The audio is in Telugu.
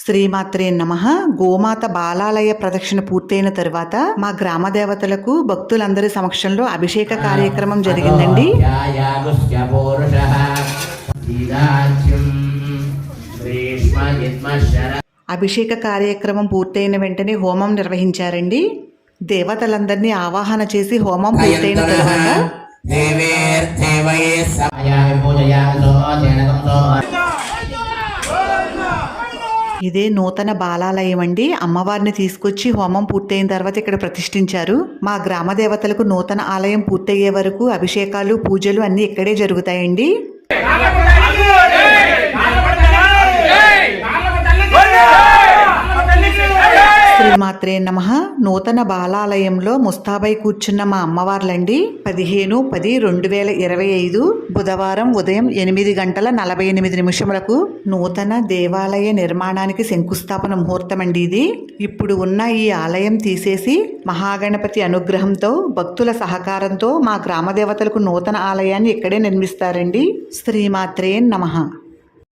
శ్రీమాత్రే నమ. గోమాత బాలాలయ ప్రదక్షిణ పూర్తయిన తరువాత మా గ్రామ దేవతలకు భక్తులందరి సమక్షంలో అభిషేక కార్యక్రమం జరిగిందండి. అభిషేక కార్యక్రమం పూర్తయిన వెంటనే హోమం నిర్వహించారండి. దేవతలందరినీ ఆవాహన చేసి హోమం పూర్తయిన తరువాత ఇదే నూతన బాలాలయం అండి అమ్మవారిని తీసుకొచ్చి హోమం పూర్తయిన తర్వాత ఇక్కడ ప్రతిష్ఠించారు. మా గ్రామ దేవతలకు నూతన ఆలయం పూర్తయ్యే వరకు అభిషేకాలు పూజలు అన్నీ ఇక్కడే జరుగుతాయండి. శ్రీమాత్రే నమ నూతన బాలాలయంలో ముస్తాబై కూర్చున్న మా అమ్మవార్లండి. పదిహేను పది రెండు వేల ఇరవై ఐదు బుధవారం ఉదయం ఎనిమిది గంటల నలభై ఎనిమిది నిమిషములకు నూతన దేవాలయ నిర్మాణానికి శంకుస్థాపన ముహూర్తం అండి ఇది. ఇప్పుడు ఉన్న ఈ ఆలయం తీసేసి మహాగణపతి అనుగ్రహంతో భక్తుల సహకారంతో మా గ్రామ దేవతలకు నూతన ఆలయాన్ని ఇక్కడే నిర్మిస్తారండి. శ్రీమాత్రే నమః.